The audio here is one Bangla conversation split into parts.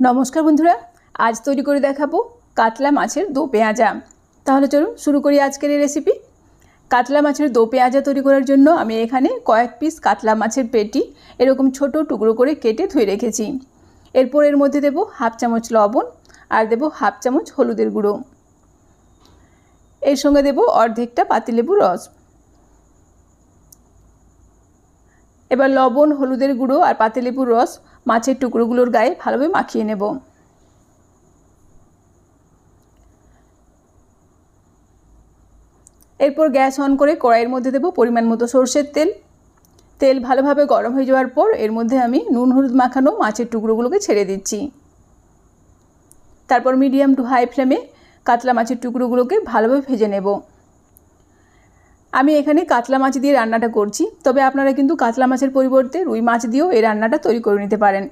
নমস্কার বন্ধুরা, আজ তৈরি করে দেখাবো কাতলা মাছের দো পেঁয়াজা। তাহলে চলুন শুরু করি আজকের এই রেসিপি কাতলা মাছের দো পেঁয়াজা তৈরি করার জন্য আমি এখানে কয়েক পিস কাতলা মাছের পেটি এরকম ছোট টুকরো করে কেটে ধুয়ে রেখেছি। এরপর এর মধ্যে দেব হাফ চামচ লবণ আর দেব হাফ চামচ হলুদের গুঁড়ো। এর সঙ্গে দেব অর্ধেকটা পাতিলেবু রস। এবার লবণ, হলুদের গুঁড়ো আর পাতিলেবুর রস মাছের টুকরোগুলোর গায়ে ভালোভাবে মাখিয়ে নেব। এরপর গ্যাস অন করে কড়াইয়ের মধ্যে দেব পরিমাণ মতো সর্ষের তেল। তেল ভালোভাবে গরম হয়ে যাওয়ার পর এর মধ্যে আমি নুন, হলুদ মাখানো মাছের টুকরোগুলোকে ছেড়ে দিচ্ছি। তারপর মিডিয়াম টু হাই ফ্লেমে কাতলা মাছের টুকরোগুলোকে ভালোভাবে ভেজে নেব। আমি এখানে কাতলা মাছ দিয়ে রান্নাটা করছি, তবে আপনারা কিন্তু কাতলা মাছের পরিবর্তে রুই মাছ দিয়েও এই রান্নাটা তৈরি করে নিতে পারেন।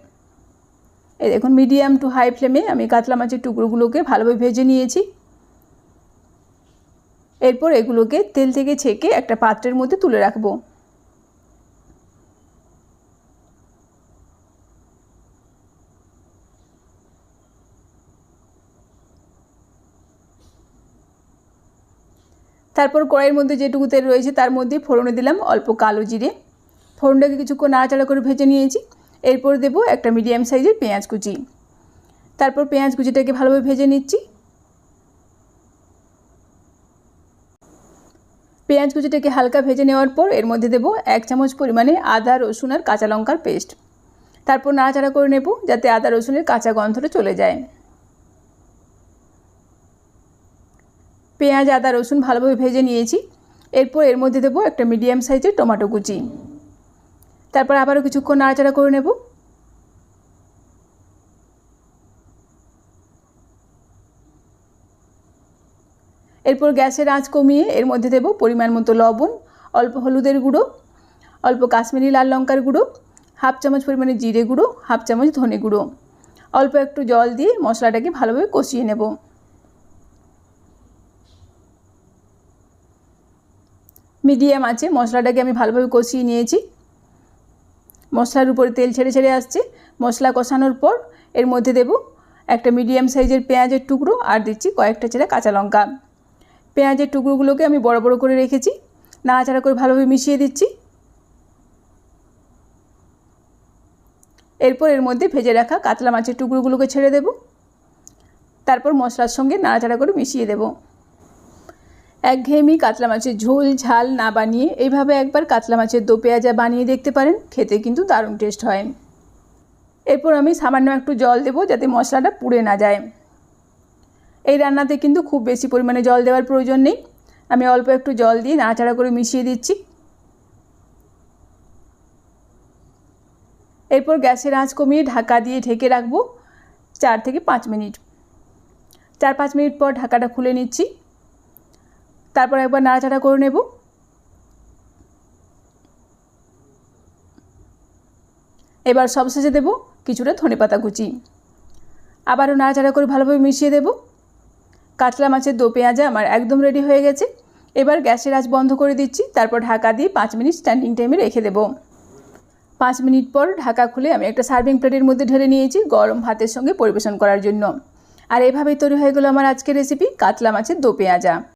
এই দেখুন মিডিয়াম টু হাই ফ্লেমে আমি কাতলা মাছের টুকরোগুলোকে ভালোভাবে ভেজে নিয়েছি। এরপর এগুলোকে তেল থেকে ছেঁকে একটা পাত্রের মধ্যে তুলে রাখব। তারপর কড়াইয়ের মধ্যে যেটুকু তেল রয়েছে তার মধ্যে ফোড়নে দিলাম অল্প কালো জিরে। ফোড়নটাকে কিছুক্ষণ নাড়াচাড়া করে ভেজে নিয়েছি। এরপর দেবো একটা মিডিয়াম সাইজের পেঁয়াজ কুচি। তারপর পেঁয়াজ কুচিটাকে ভালোভাবে ভেজে নিচ্ছি। পেঁয়াজ কুচিটাকে হালকা ভেজে নেওয়ার পর এর মধ্যে দেবো এক চামচ পরিমাণে আদা, রসুন আর কাঁচা লঙ্কার পেস্ট। তারপর নাড়াচাড়া করে নেব যাতে আদা, রসুনের কাঁচা গন্ধটা চলে যায়। পেঁয়াজ, আদা, রসুন ভালোভাবে ভেজে নিয়েছি। এরপর এর মধ্যে দেবো একটা মিডিয়াম সাইজের টমেটো কুচি। তারপর আবারও কিছুক্ষণ নাড়াচাড়া করে নেব। এরপর গ্যাসের আঁচ কমিয়ে এর মধ্যে দেব পরিমাণ মতো লবণ, অল্প হলুদের গুঁড়ো, অল্প কাশ্মীরি লাল লঙ্কার গুঁড়ো, হাফ চামচ পরিমাণে জিরে গুঁড়ো, হাফ চামচ ধনে গুঁড়ো। অল্প একটু জল দিয়ে মশলাটাকে ভালোভাবে কষিয়ে নেব। মিডিয়াম আছে, মশলাটাকে আমি ভালোভাবে কষিয়ে নিয়েছি। মশলার উপরে তেল ছেড়ে ছেড়ে আসছে। মশলা কষানোর পর এর মধ্যে দেব একটা মিডিয়াম সাইজের পেঁয়াজের টুকরো আর দিচ্ছি কয়েকটা ছেড়ে কাঁচা লঙ্কা। পেঁয়াজের টুকরোগুলোকে আমি বড় বড় করে রেখেছি। নাড়াচাড়া করে ভালোভাবে মিশিয়ে দিচ্ছি। এরপর এর মধ্যে ভেজে রাখা কাতলা মাছের টুকরোগুলোকে ছেড়ে দেব। তারপর মশলার সঙ্গে নাড়াচাড়া করে মিশিয়ে দেবো। একঘেয়েমি কাতলা মাছের ঝোল, ঝাল না বানিয়ে এইভাবে একবার কাতলা মাছের দো পেঁয়াজা বানিয়ে দেখতে পারেন। খেতে কিন্তু দারুণ টেস্ট হয়। এরপর আমি সামান্য একটু জল দেবো যাতে মশলাটা পুড়ে না যায়। এই রান্নাতে কিন্তু খুব বেশি পরিমাণে জল দেওয়ার প্রয়োজন নেই। আমি অল্প একটু জল দিয়ে নাড়াচাড়া করে মিশিয়ে দিচ্ছি। এরপর গ্যাসের আঁচ কমিয়ে ঢাকা দিয়ে ঢেকে রাখব চার থেকে পাঁচ মিনিট। চার পাঁচ মিনিট পর ঢাকাটা খুলে নিচ্ছি। তারপর একবার নাড়াচাড়া করে নেব। এবার সবশেষে দেব কিছুটা ধনে পাতা কুচি। আবারও নাড়াচাড়া করে ভালোভাবে মিশিয়ে দেব। কাতলা মাছের দো পেঁয়াজা আমার একদম রেডি হয়ে গেছে। এবার গ্যাসের আঁচ বন্ধ করে দিচ্ছি, তারপর ঢাকা দিয়ে পাঁচ মিনিট স্ট্যান্ডিং টাইমে রেখে দেব। পাঁচ মিনিট পর ঢাকা খুলে আমি একটা সার্ভিং প্লেটের মধ্যে ঢেলে নিয়েছি গরম ভাতের সঙ্গে পরিবেশন করার জন্য। আর এভাবেই তৈরি হয়ে গেলো আমার আজকের রেসিপি কাতলা মাছের দো পেঁয়াজা।